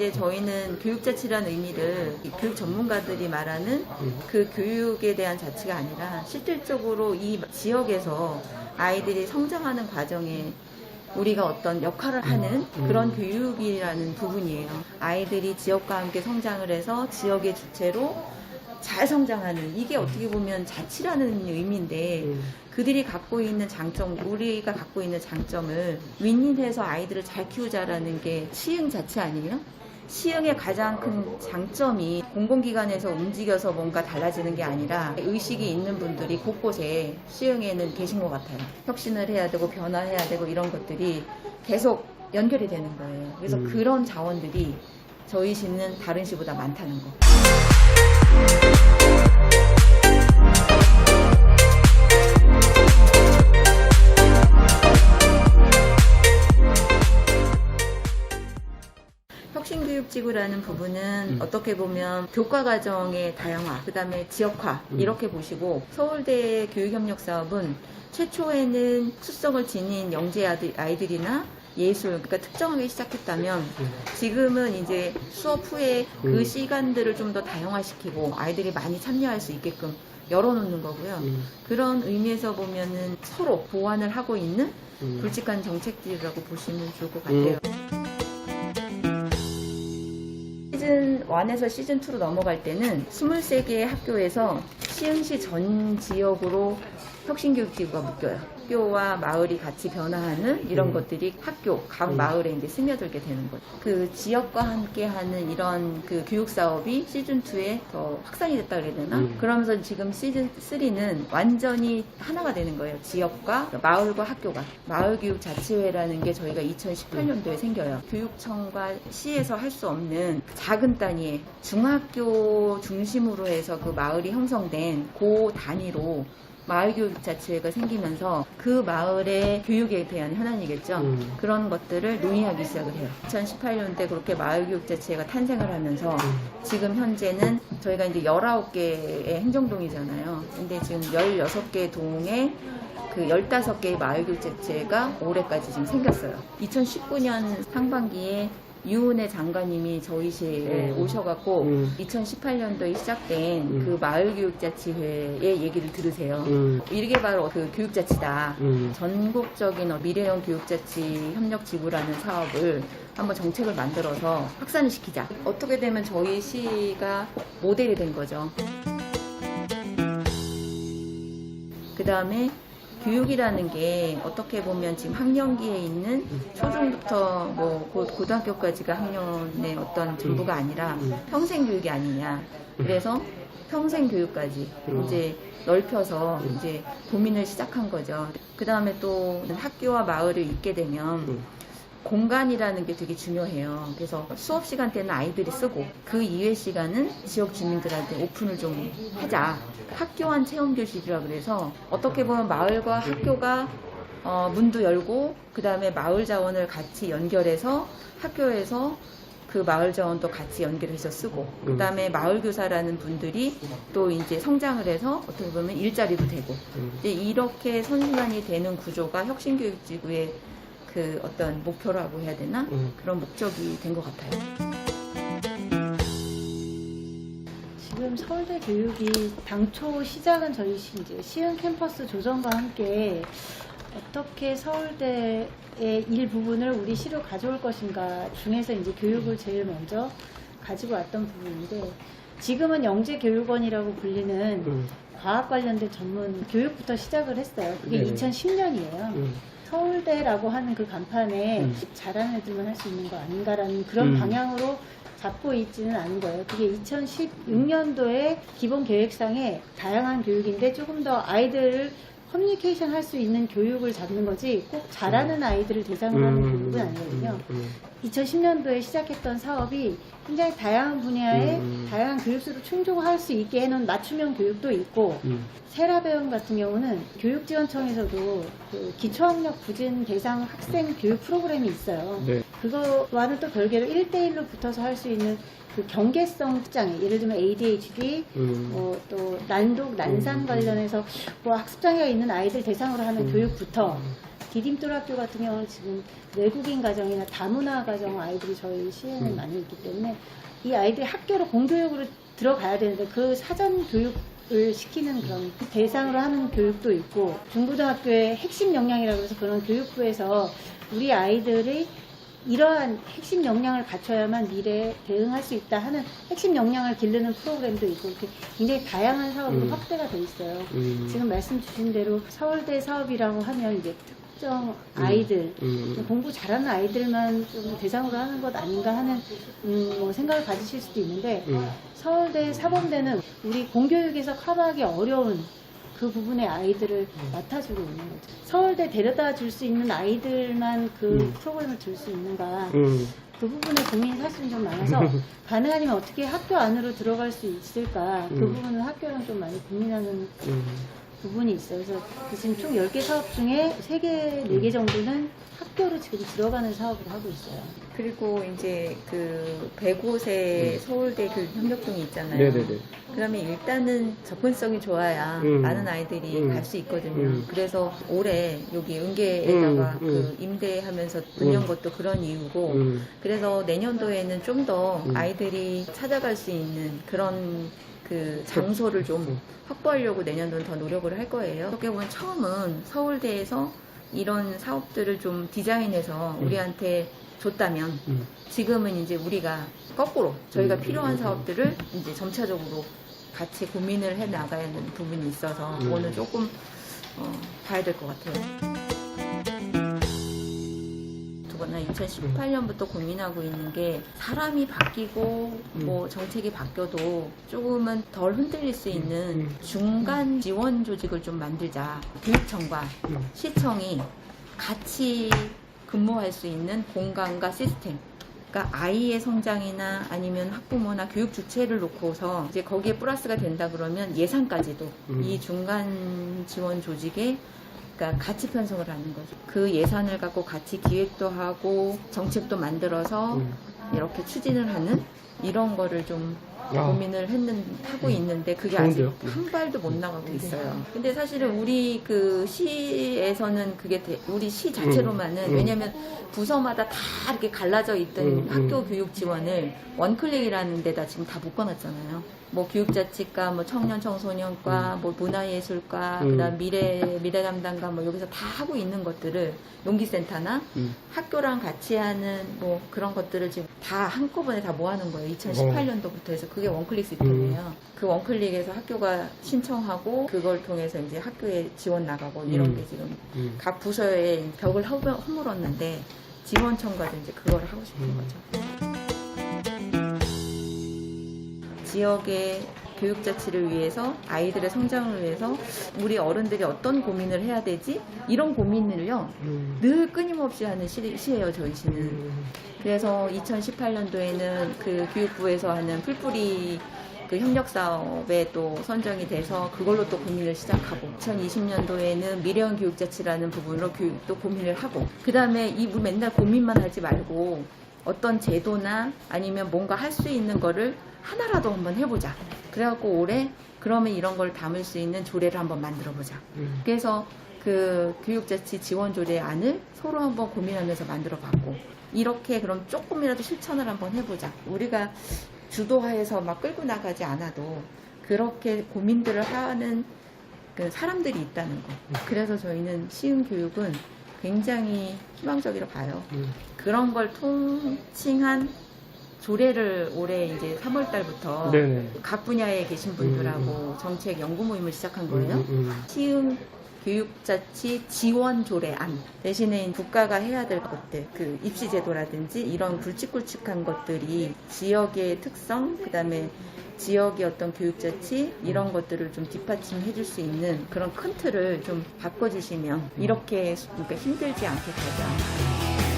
이제 저희는 교육 자치라는 의미를 이 교육 전문가들이 말하는 그 교육에 대한 자치가 아니라 실질적으로 이 지역에서 아이들이 성장하는 과정에 우리가 어떤 역할을 하는 그런 교육이라는 부분이에요. 아이들이 지역과 함께 성장을 해서 지역의 주체로 잘 성장하는 이게 어떻게 보면 자치라는 의미인데 그들이 갖고 있는 장점, 우리가 갖고 있는 장점을 윈윈해서 아이들을 잘 키우자라는 게 시흥 자체 아니에요? 시흥의 가장 큰 장점이 공공기관에서 움직여서 뭔가 달라지는 게 아니라 의식이 있는 분들이 곳곳에 시흥에는 계신 것 같아요. 혁신을 해야 되고 변화해야 되고 이런 것들이 계속 연결이 되는 거예요. 그래서 음. 그런 자원들이 저희 시는 다른 시보다 많다는 거. 교육지구라는 부분은 음. 어떻게 보면 교과 과정의 다양화, 그 다음에 지역화 음. 이렇게 보시고 서울대 교육협력 사업은 최초에는 수성을 지닌 영재 아이들이나 예술, 그러니까 특정하게 시작했다면 지금은 이제 수업 후에 그 음. 시간들을 좀 더 다양화시키고 아이들이 많이 참여할 수 있게끔 열어놓는 거고요. 음. 그런 의미에서 보면은 서로 보완을 하고 있는 음. 굵직한 정책들이라고 보시면 좋을 것 같아요. 시 1에서 시즌 2로 넘어갈 때는 23개의 학교에서 시흥시 전 지역으로 혁신교육지구가 묶여요. 학교와 마을이 같이 변화하는 이런 음. 것들이 학교, 각 음. 마을에 이제 스며들게 되는 거죠. 그 지역과 함께 하는 이런 그 교육 사업이 시즌 2에 더 확산이 됐다 그래야 되나? 음. 그러면서 지금 시즌 3는 완전히 하나가 되는 거예요. 지역과 마을과 학교가. 마을교육자치회라는 게 저희가 2018년도에 생겨요. 교육청과 시에서 할 수 없는 작은 단위의 중학교 중심으로 해서 그 마을이 형성된 고 단위로 마을교육자치회가 생기면서 그 마을의 교육에 대한 현안이겠죠. 음. 그런 것들을 논의하기 시작을 해요. 2018년대 그렇게 마을교육자치회가 탄생을 하면서 지금 현재는 저희가 이제 19개의 행정동이잖아요. 근데 지금 16개 동에 그 15개의 마을교육자치회가 올해까지 지금 생겼어요. 2019년 상반기에 유은혜 장관님이 저희 시에 음. 오셔갖고 음. 2018년도에 시작된 음. 그 마을교육자치회의 얘기를 들으세요. 음. 이게 바로 그 교육자치다. 음. 전국적인 어, 미래형 교육자치 협력 지구라는 사업을 한번 정책을 만들어서 확산을 시키자. 어떻게 되면 저희 시가 모델이 된 거죠. 그 다음에 교육이라는 게 어떻게 보면 지금 학년기에 있는 초중부터 뭐 고- 고등학교까지가 학년의 어떤 전부가 아니라 음. 평생 교육이 아니냐. 그래서 평생 교육까지 음. 이제 넓혀서 이제 고민을 시작한 거죠. 그 다음에 또 학교와 마을을 잇게 되면 음. 공간이라는 게 되게 중요해요. 그래서 수업 시간 때는 아이들이 쓰고 그 이외 시간은 지역 주민들한테 오픈을 좀 하자. 학교한 체험 교실이라 그래서 어떻게 보면 마을과 학교가 어, 문도 열고 그 다음에 마을 자원을 같이 연결해서 학교에서 그 마을 자원도 같이 연결해서 쓰고 그 다음에 마을 교사라는 분들이 또 이제 성장을 해서 어떻게 보면 일자리도 되고 음. 이제 이렇게 선순환이 되는 구조가 혁신교육지구의 그 어떤 목표라고 해야 되나 음. 그런 목적이 된 것 같아요. 지금 서울대 교육이 당초 시작은 저희 시, 이제 시흥 캠퍼스 조정과 함께 어떻게 서울대의 일부분을 우리 시로 가져올 것인가 중에서 이제 교육을 제일 먼저 가지고 왔던 부분인데 지금은 영재교육원이라고 불리는 음. 과학 관련된 전문 교육부터 시작을 했어요. 그게 네네. 2010년이에요. 음. 서울대라고 하는 그 간판에 음. 잘하는 애들만 할 수 있는 거 아닌가라는 그런 음. 방향으로 잡고 있지는 않은 거예요. 그게 2016년도에 기본 계획상에 다양한 교육인데 조금 더 아이들을 커뮤니케이션 할 수 있는 교육을 잡는 거지 꼭 잘하는 아이들을 대상으로 하는 교육은 아니거든요. 음. 2010년도에 시작했던 사업이 굉장히 다양한 분야의 음. 다양한 교육수를 충족할 수 있게 해놓은 맞춤형 교육도 있고 음. 세라배움 같은 경우는 교육지원청에서도 그 기초학력 부진 대상 학생 교육 프로그램이 있어요. 네. 그거와는 또 별개로 1대1로 붙어서 할 수 있는 그 경계성 장애, 예를 들면 ADHD, 음. 뭐또 난독, 난산 음. 관련해서 뭐 학습장애가 있는 아이들 대상으로 하는 음. 교육부터 디딤돌 학교 같은 경우는 지금 외국인 가정이나 다문화 가정 아이들이 저희 시에는 음. 많이 있기 때문에 이 아이들이 학교로 공교육으로 들어가야 되는데 그 사전 교육 을 시키는 그런 대상으로 하는 교육도 있고 중고등학교의 핵심 역량이라고 해서 그런 교육부에서 우리 아이들이 이러한 핵심 역량을 갖춰야만 미래에 대응할 수 있다 하는 핵심 역량을 기르는 프로그램도 있고 이렇게 굉장히 다양한 사업으로 음. 확대가 돼 있어요. 음. 지금 말씀 주신 대로 서울대 사업이라고 하면 이제 특정 아이들 음. 공부 잘하는 아이들만 좀 대상으로 하는 것 아닌가 하는 음, 뭐 생각을 가지실 수도 있는데 음. 서울대 사범대는 우리 공교육에서 커버하기 어려운 그 부분의 아이들을 맡아주고 있는 거죠. 서울대 데려다 줄 수 있는 아이들만 그 음. 프로그램을 줄 수 있는가 음. 그 부분에 고민이 사실은 좀 많아서 가능하면 어떻게 학교 안으로 들어갈 수 있을까 그 음. 부분은 학교랑 좀 많이 고민하는 음. 부분이 있어요. 그래서 그 지금 총 10개 사업 중에 3개, 4개 정도는 학교로 지금 들어가는 사업을 하고 있어요. 그리고 이제 그 105세 서울대 교육 협력동이 있잖아요. 네네네. 그러면 일단은 접근성이 좋아야 음. 많은 아이들이 음. 갈 수 있거든요. 음. 그래서 올해 여기 은계에다가 음, 그 임대하면서 음. 것도 그런 이유고 음. 그래서 내년도에는 좀더 음. 아이들이 찾아갈 수 있는 그런 그 장소를 좀 음. 확보하려고 내년도는 더 노력을 할 거예요. 어떻게 보면 처음은 서울대에서 이런 사업들을 좀 디자인해서 음. 우리한테 줬다면 음. 지금은 이제 우리가 거꾸로 저희가 음, 필요한. 사업들을 이제 점차적으로 같이 고민을 해 나가야 하는 부분이 있어서 음. 그거는 조금 어, 봐야 될 것 같아요. 두거나 2018년부터 고민하고 있는 게 사람이 바뀌고 음. 뭐 정책이 바뀌어도 조금은 덜 흔들릴 수 있는 음. 중간 지원 조직을 좀 만들자. 교육청과 음. 시청이 같이 근무할 수 있는 공간과 시스템. 그러니까 아이의 성장이나 아니면 학부모나 교육 주체를 놓고서 이제 거기에 플러스가 된다 그러면 예산까지도 음. 이 중간 지원 조직에 그러니까 같이 편성을 하는 거죠. 그 예산을 갖고 같이 기획도 하고 정책도 만들어서 음. 이렇게 추진을 하는 이런 거를 좀 아. 고민을 했는 하고 있는데 그게 좋은데요? 아직 한 발도 못 나가고 있어요. 근데 사실은 우리 그 시에서는 그게 대- 우리 시 자체로만은 음, 음. 왜냐면 부서마다 다 이렇게 갈라져 있던 음, 학교 음. 교육 지원을 원클릭이라는 데다 지금 다 묶어놨잖아요. 뭐 교육자치과, 뭐 청년 청소년과, 뭐 문화예술과, 음. 그다음 미래 미래 담당과 뭐 여기서 다 하고 있는 것들을 용기센터나 음. 학교랑 같이 하는 뭐 그런 것들을 지금 다 한꺼번에 다 모아놓은 거예요. 2018년도부터 해서 그게 원클릭 시스템이에요. 그 원클릭에서 학교가 신청하고 그걸 통해서 이제 학교에 지원 나가고 이런 음. 게 지금 음. 각 부서에 벽을 허- 허물었는데 지원청과도 이제 그걸 하고 싶은 음. 거죠. 지역의 교육 자치를 위해서 아이들의 성장을 위해서 우리 어른들이 어떤 고민을 해야 되지? 이런 고민을요 음. 늘 끊임없이 하는 시, 시예요 저희 시는. 음. 그래서 2018년도에는 그 교육부에서 하는 풀뿌리 그 협력 사업에 또 선정이 돼서 그걸로 또 고민을 시작하고 2020년도에는 미래형 교육 자치라는 부분으로 교육도 고민을 하고 그 다음에 이 맨날 고민만 하지 말고 어떤 제도나 아니면 뭔가 할 수 있는 거를 하나라도 한번 해보자. 그래갖고 올해 그러면 이런 걸 담을 수 있는 조례를 한번 만들어 보자. 음. 그래서 그 교육자치 지원 조례안을 서로 한번 고민하면서 만들어 봤고 이렇게 그럼 조금이라도 실천을 한번 해보자. 우리가 주도하에서 막 끌고 나가지 않아도 그렇게 고민들을 하는 그 사람들이 있다는 거. 그래서 저희는 시흥 교육은 굉장히 희망적이라 봐요. 음. 그런 걸 통칭한 조례를 올해 이제 3월 달부터 네네. 각 분야에 계신 분들하고 정책 연구 모임을 시작한 거예요. 음, 음, 시흥 교육자치 지원 조례안 대신에 국가가 해야 될 것들 그 입시 제도라든지 이런 굵직굵직한 것들이 지역의 특성 그다음에 지역의 어떤 교육자치 이런 것들을 좀 뒷받침해 줄 수 있는 그런 큰 틀을 좀 바꿔주시면 이렇게 그러니까 힘들지 않게 가자.